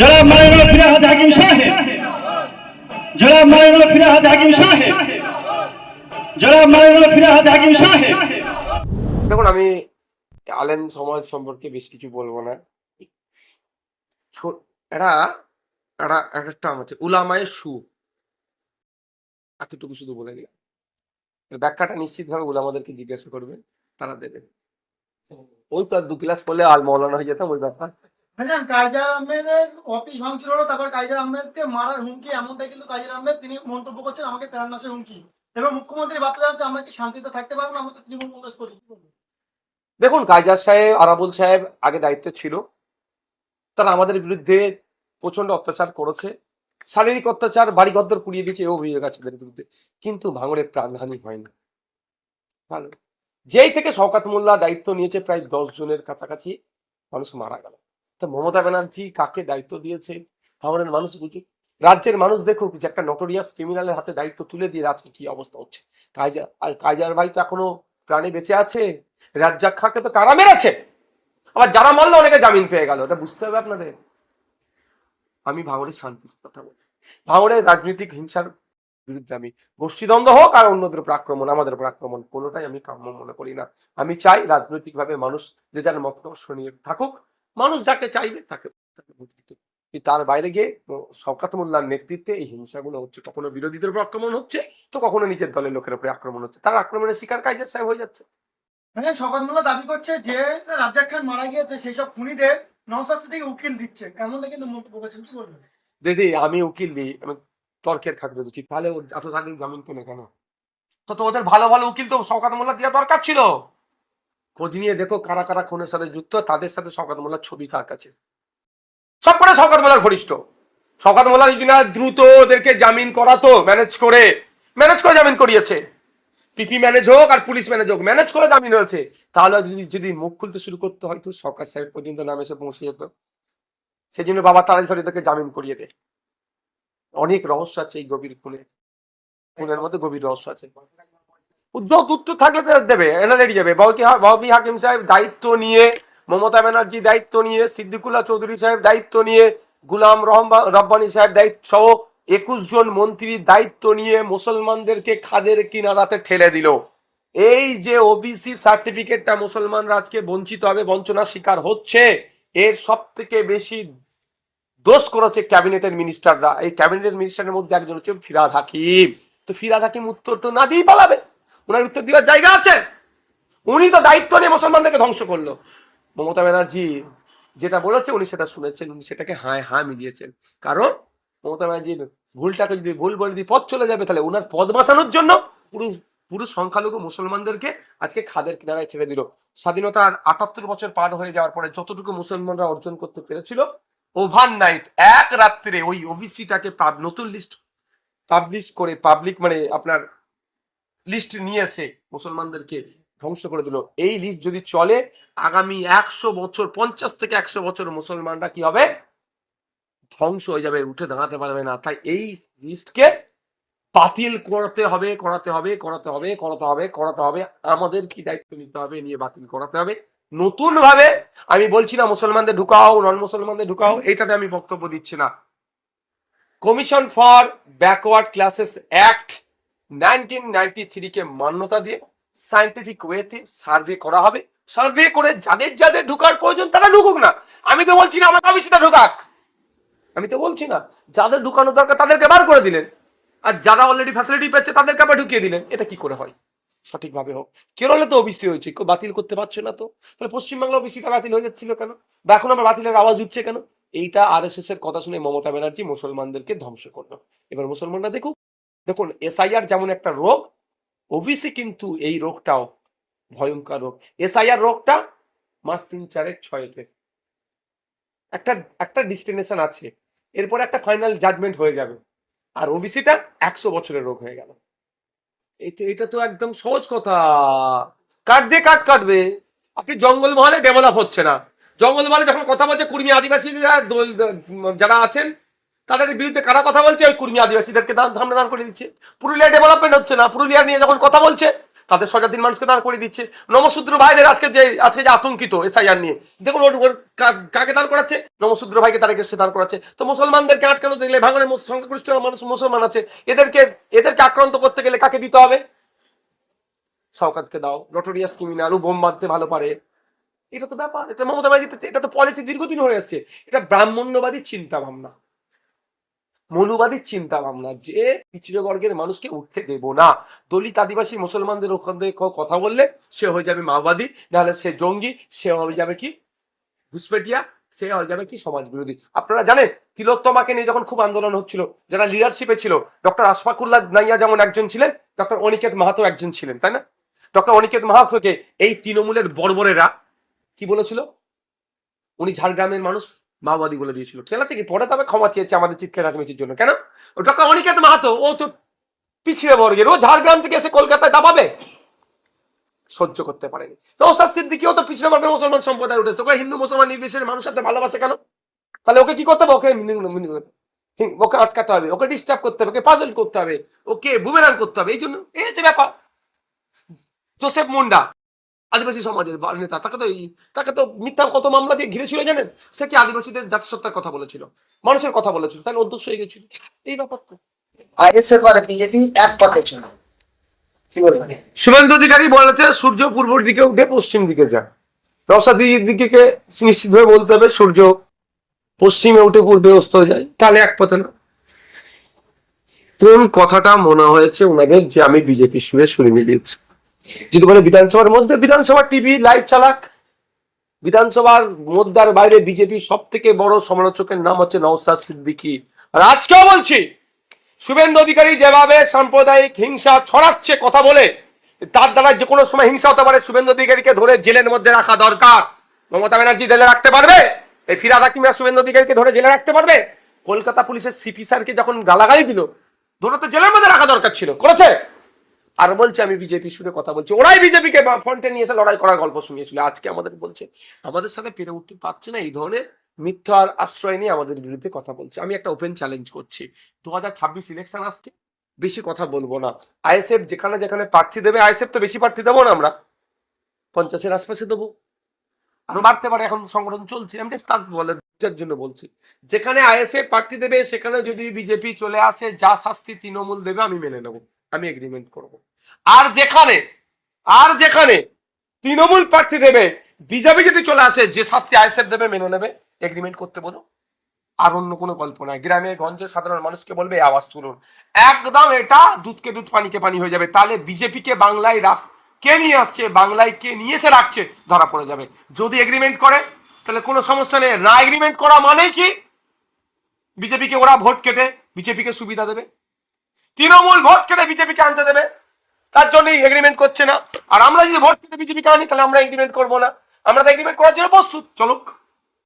জনাব মাইনুল ফিরাহাদ হাকিম সাহেব জনাব মাইনুল ফিরাহাদ হাকিম সাহেব জনাব মাইনুল ফিরাহাদ হাকিম সাহেব। দেখুন, আমি আলেম সমাজ সম্পর্কে বেশ কিছু বলব না। এরা এরা একটা টার্ম আছে উলামায়ে সু। এতটুকু শুধু বলে দিলাম। ব্যাখ্যাটা নিশ্চিতভাবে উলামাদেরকে জিজ্ঞাসা করবেন, তারা দেবে ওই তো আর দু ক্লাস পড়লে আল মৌলানা হয়ে যেতাম, ওই ব্যাপার। ভাইজান কাইজার আহমেদের অফিস ভাঙচুর হলো, তারপর কাইজার আহমেদকে মারার হুমকি এমনটাই কিন্তু কাইজার আহমেদ তিনি মন্তব্য করছেন, আমাকে প্রাণনাশের হুমকি। এবং মুখ্যমন্ত্রী বার্তা জানাচ্ছে, আমরা কি শান্তিতে থাকতে পারব না? আমরা তৃণমূল কংগ্রেস করি। দেখুন কাইজার সাহেব, আরাবুল সাহেব আগে দায়িত্বে ছিল। তারা আমাদের বিরুদ্ধে প্রচণ্ড অত্যাচার করেছে। শারীরিক অত্যাচার বাড়ি গদ্দর পুড়িয়ে দিয়েছে, এও অভিযোগ আছে তাদের বিরুদ্ধে। কিন্তু ভাঙড়ে প্রাণহানি হয়নি। যেই থেকে শওকাত মোল্লা দায়িত্ব নিয়েছে, প্রায় দশ জনের কাছাকাছি মানুষ মারা গেল। তা মমতা ব্যানার্জি কাকে দায়িত্ব দিয়েছে? ভাঙড়ের মানুষ বুঝুক রাজ্যের মানুষ দেখুক যে একটা নটোরিয়াস ক্রিমিনালের হাতে দায়িত্ব তুলে দিয়ে আজকে কি অবস্থা হচ্ছে। কাইজার কাইজার ভাই তো এখনও প্রাণে বেঁচে আছে। রাজ্জাক খাঁকে তো কারা মেরেছে? আবার যারা মারলো অনেকে জামিন পেয়ে গেল। এটা বুঝতে হবে আপনাদের। আমি ভাঙড়ের শান্তির কথা বলি। ভাঙড়ের রাজনৈতিক হিংসার বিরুদ্ধে আমি গোষ্ঠীদ্বন্দ্ব হোক আর অন্যদের উপর আক্রমণ, আমাদের উপর আক্রমণ, কোনোটাই আমি কাম্য মনে করি না। আমি চাই রাজনৈতিকভাবে মানুষ যে যার মতাদর্শ নিয়ে থাকুক মানুষ যাকে চাইবে তাকে তাকে ভোট দিতে কিন্তু তার বাইরে গিয়ে শওকাত মোল্লার নেতৃত্বে এই হিংসাগুলো হচ্ছে কখনো বিরোধীদের উপর আক্রমণ হচ্ছে তো কখনো নিজের দলের লোকের উপরে আক্রমণ হচ্ছে। তার আক্রমণের শিকার কাজের সাহেব হয়ে যাচ্ছে। শওকত মোল্লা দাবি করছে যে রাজ্জাক খান মারা গিয়েছে সেই সব খুনিদের থেকে উকিল দিচ্ছে। এমনটা কিন্তু মন্তব্য করছেন কি বলবেন? দিদি আমি উকিল দিই আমি তর্কের খাকবে উচিত তাহলে এত তাদের জামিন পেলে কেন? তো তো ওদের ভালো ভালো উকিল তো শওকাত মোল্লা দেওয়া দরকার ছিল। খোঁজ নিয়ে দেখো কারা কারা খুনের সাথে যুক্ত, তাদের সাথে শওকাত মোল্লার ছবি কার কাছে? সব করে শওকাত মোল্লার ঘনিষ্ঠ। শওকাত মোল্লা যদি না দ্রুত ওদেরকে জামিন করাতো, ম্যানেজ করে ম্যানেজ করে জামিন করিয়েছে। পিপি ম্যানেজ হোক আর পুলিশ ম্যানেজ হোক, ম্যানেজ করে জামিন হয়েছে। তাহলে যদি যদি মুখ খুলতে শুরু করতে, হয়তো সরকার সাহেব পর্যন্ত নাম এসে পৌঁছে যেত। সেই জন্য বাবা তাড়াতাড়ি তাকে জামিন করিয়ে দেয়। অনেক রহস্য আছে এই গভীর খুনে। খুনের মধ্যে গভীর রহস্য আছে। উদ্যোগ উত্তর থাকলে তো দেবে এনা রেডি যাবে। বাবি বাবি হাকিম সাহেব দায়িত্ব নিয়ে, মমতা ব্যানার্জি দায়িত্ব নিয়ে, সিদ্দিকুল্লাহ চৌধুরী সাহেব দায়িত্ব নিয়ে, গুলাম রহমান রব্বানি সাহেব দায়িত্ব সহ একুশ জন মন্ত্রীর দায়িত্ব নিয়ে মুসলমানদেরকে খাদের কিনারাতে ঠেলে দিল। এই যে ওবিসি সার্টিফিকেটটা মুসলমানরা আজকে বঞ্চিত হবে, বঞ্চনার শিকার হচ্ছে, এর সব থেকে বেশি দোষ করেছে ক্যাবিনেটের মিনিস্টাররা এই ক্যাবিনেটের মিনিস্টারের মধ্যে একজন হচ্ছে ফিরাদ হাকিম। তো ফিরাদ হাকিম উত্তর তো না দিয়ে পালাবে। ওনার উত্তর দেওয়ার জায়গা আছে? উনি তো দায়িত্ব নিয়ে মুসলমানদেরকে ধ্বংস করল। মমতা ব্যানার্জি যেটা বলেছে, উনি সেটা শুনেছেন, উনি সেটাকে হায় হা মিলিয়েছেন। কারণ মমতা ব্যানার্জির ভুলটাকে যদি ভুল বলে দিয়ে পথ চলে যাবে, তাহলে ওনার পদ বাঁচানোর জন্য পুরো পুরো সংখ্যালঘু মুসলমানদেরকে আজকে খাদের কিনারায় ছেড়ে দিল। স্বাধীনতার আটাত্তর বছর পার হয়ে যাওয়ার পরে যতটুকু মুসলমানরা অর্জন করতে পেরেছিল ওভারনাইট এক রাত্রে ওই ওবিসিটাকে নতুন লিস্ট পাবলিশ করে পাবলিক মানে আপনার লিস্ট নিয়ে এসে মুসলমানদেরকে ধ্বংস করে দিল। এই লিস্ট যদি চলে, আগামী একশো বছর, পঞ্চাশ থেকে একশো বছর মুসলমানরা কি হবে? ধ্বংস হয়ে যাবে, উঠে দাঁড়াতে পারবে না। তাই এই লিস্টকে বাতিল করতে হবে, করাতে হবে করাতে হবে করাতে হবে করাতে হবে। আমাদের কি দায়িত্ব নিতে হবে? নিয়ে বাতিল করাতে হবে। নতুন ভাবে আমি বলছি না মুসলমানদের ঢুকাও নন মুসলমানদের ঢুকাও, এইটাতে আমি বক্তব্য দিচ্ছি না। Commission for backward classes act nineteen ninety কে মান্যতা দিয়ে সায়েন্টিফিক ওয়েতে সার্ভে করা হবে। সার্ভে করে যাদের যাদের ঢুকার প্রয়োজন তারা ঢুকুক না। আমি তো বলছি না, আমার কমিশনে ঢুকাক। আমি তো বলছি না, যাদের ঢুকানো দরকার তাদেরকে বার করে দিলেন। আর যারা অলরেডি ফ্যাসিলিটি পাচ্ছে তাদেরকে আবার ঢুকিয়ে দিলেন। এটা কি করে হয়? সঠিকভাবে হোক। কেরলে তো ওবিসি হয়েছে, কেউ বাতিল করতে পারছে না তো। তাহলে পশ্চিমবাংলা ওবিসিটা বাতিল হয়ে যাচ্ছিল কেন? বা এখন আমার বাতিলের আওয়াজ উঠছে কেন? এইটা আর এর কথা শুনে মমতা ব্যানার্জি মুসলমানদেরকে ধ্বংস করল। এবার মুসলমানরা দেখুক দেখুন এসআইআর যেমন একটা রোগ ওবিসি কিন্তু এই রোগটাও ভয়ঙ্কর রোগ। এসআইআর রোগটা মাস তিন চারেক ছয়েকের। একটা একটা ডিস্টিনেশন আছে, এরপরে একটা ফাইনাল জাজমেন্ট হয়ে যাবে, আর ওবিসিটা একশো বছরের রোগ হয়ে গেল। এই তো, এটা তো একদম সহজ কথা। কাট দিয়ে কাট কাটবে। আপনি জঙ্গল মহলে ডেভেলপ হচ্ছে না। জঙ্গল মহলে যখন কথা বলছে কুর্মী আদিবাসীরা দোল- যারা আছেন তাদের বিরুদ্ধে কারা কথা বলছে? ওই কুর্মী আদিবাসীদেরকে সামনে দান করে দিচ্ছে। পুরুলিয়া ডেভেলপমেন্ট হচ্ছে না। পুরুলিয়া নিয়ে যখন কথা বলছে, তাদের দিন মানুষকে দাঁড় করে দিচ্ছে। নমশূদ্র ভাইদের আজকে যে আজকে যে আতঙ্কিত এসআইআর নিয়ে। দেখুন ওর ওর কাকে দাঁড় করাচ্ছে? নমশূদ্র ভাইকে তারা এসে দাঁড় করাচ্ছে। তো মুসলমানদেরকে আটকানো দেখলে ভাঙনের সংখ্যাগরিষ্ঠ মানুষ মুসলমান আছে। এদেরকে এদেরকে আক্রান্ত করতে গেলে কাকে দিতে হবে? সৌকাতকে দাও। নটোরিয়াস ক্রিমিনাল বোম মারতে ভালো পারে। এটা তো ব্যাপার। এটা মমতা ব্যানার্জি এটা তো পলিসি দীর্ঘদিন হয়ে আসছে। এটা ব্রাহ্মণ্যবাদী চিন্তা ভাবনা মনুবাদী চিন্তা ভাবনা যে পিছিয়ে বর্গের মানুষকে উঠতে দেব না। দলিত আদিবাসী মুসলমানদের ওখান থেকে কথা বললে সে হয়ে যাবে মাওবাদী, নাহলে সে জঙ্গি, সে হয়ে যাবে কি ঘুসপেটিয়া সে হয়ে যাবে কি সমাজ বিরোধী আপনারা জানেন, তিলোত্তমাকে নিয়ে যখন খুব আন্দোলন হচ্ছিল, যারা লিডারশিপে ছিল, ডক্টর আশফাকুল্লাহ নাইয়া যেমন একজন ছিলেন, ডক্টর অনিকেত মাহাতো একজন ছিলেন, তাই না? ডক্টর অনিকেত মাহাতোকে এই তৃণমূলের বর্বরেরা কি বলেছিল? উনি ঝাড়গ্রামের মানুষ মাওবাদী বলে দিয়েছিল। খেলা থেকে পরে তবে ক্ষমা চেয়েছে আমাদের চিৎকার রাজনীতির জন্য। কেন? ও ডক্টর অনিকেত মাহাতো, ও তো পিছিয়ে বর্গের। ও ঝাড়গ্রাম থেকে এসে কলকাতায় দাবাবে। সহ্য করতে পারেনি। তো ওসাদ সিদ্দিকিও তো পিছিয়ে বর্গের মুসলমান সম্প্রদায় উঠেছে। ওকে হিন্দু, মুসলমান, নির্বিশেষে মানুষ সাথে ভালোবাসে কেন? তাহলে ওকে কি করতে হবে? ওকে ওকে আটকাতে হবে। ওকে ডিস্টার্ব করতে হবে। ওকে পাজল করতে হবে। ওকে বুমেরাং করতে হবে। এই জন্য, এই হচ্ছে ব্যাপার। জোসেফ মুন্ডা আদিবাসী সমাজের নেতা তাকে তো এই- তাকে তো মিথ্যা কত মামলা দিয়ে ঘিরেছিল জানেন? সে কি আদিবাসীদের জাতিসত্তার কথা বলেছিল? মানুষের কথা বলেছিল তাহলে অধ্যক্ষ হয়ে গেছিল। এই ব্যাপার তো আইএসএফ আর বিজেপি এক পথে চলে। শুভেন্দু অধিকারী বলেছে সূর্য পূর্ব দিকে উঠে পশ্চিম দিকে যায় রসাদি দিকে নিশ্চিতভাবে বলতে হবে সূর্য পশ্চিমে উঠে পূর্বে অস্ত যায়। তাহলে এক পথে না। কোন কথাটা মনে হয়েছে ওনাদের যে আমি বিজেপি সুরে শুনে মিলিয়েছি? যদি বলে বিধানসভার মধ্যে, বিধানসভার টিভি লাইভ চালাক। বিধানসভার মধ্যে বাইরে বিজেপি সব থেকে বড় সমালোচকের নাম হচ্ছে নওসাদ সিদ্দিকী। আর আজকেও বলছি, শুভেন্দু অধিকারী যেভাবে সাম্প্রদায়িক হিংসা ছড়াচ্ছে কথা বলে, তার দ্বারা যে কোনো সময় হিংসা হতে পারে, শুভেন্দু অধিকারীকে ধরে জেলের মধ্যে রাখা দরকার। মমতা ব্যানার্জি জেলে রাখতে পারবে? এই ফিরাদ হাকিমরা শুভেন্দু অধিকারীকে ধরে জেলে রাখতে পারবে? কলকাতা পুলিশের সিপি স্যারকে যখন গালাগালি দিল, ধরে তো জেলের মধ্যে রাখা দরকার ছিল, করেছে? আর বলছে, আমি বিজেপি শুনে কথা বলছি। ওরাই বিজেপিকে ফ্রন্টে নিয়ে এসে লড়াই করার গল্প শুনিয়েছিল, আজকে আমাদের বলছে। আমাদের সাথে পেরে উঠতে পারছে না, এই ধরনের মিথ্যার আশ্রয় নিয়ে আমাদের বিরুদ্ধে কথা বলছে। আমি একটা ওপেন চ্যালেঞ্জ করছি। দু হাজার ছাব্বিশ ইলেকশন আসছে, বেশি কথা বলব না। আইএসএফ যেখানে যেখানে প্রার্থী দেবে, আইএসএফ তো বেশি প্রার্থী দেবো না আমরা। পঞ্চাশের আশপাশে দেবো। আরও বাড়তে পারে, এখন সংগঠন চলছে। আমি তার বলে জন্য বলছি। যেখানে আইএসএফ প্রার্থী দেবে, সেখানে যদি বিজেপি চলে আসে, যা শাস্তি তৃণমূল দেবে, আমি মেনে নেব। আমি এগ্রিমেন্ট করব। আর যেখানে আর যেখানে তৃণমূল প্রার্থী দেবে, বিজেপি যদি চলে আসে, যে শাস্তি আইএসএফ দেবে, মেনে নেবে এগ্রিমেন্ট করতে বলো। আর অন্য কোনো গল্প নয় গ্রামে, গঞ্জে সাধারণ মানুষকে বলবে আওয়াজ তুলুন। একদম এটা দুধকে দুধ পানিকে পানি হয়ে যাবে। তাহলে বিজেপিকে বাংলায় রাস, কে নিয়ে আসছে, বাংলায় কে নিয়ে এসে রাখছে, ধরা পড়ে যাবে। যদি এগ্রিমেন্ট করে, তাহলে কোনো সমস্যা নেই। না এগ্রিমেন্ট করা মানেই কি? বিজেপিকে ওরা ভোট কেটে, বিজেপিকে সুবিধা দেবে। তৃণমূল ভোট কেটে বিজেপিকে আনতে দেবে। তার জন্যই এগ্রিমেন্ট করছে না। আর আমরা যদি ভোট কেটে বিজেপি আনি, তাহলে আমরা এগ্রিমেন্ট করব না। আমরা তো এগ্রিমেন্ট করার জন্য প্রস্তুত। চলুক।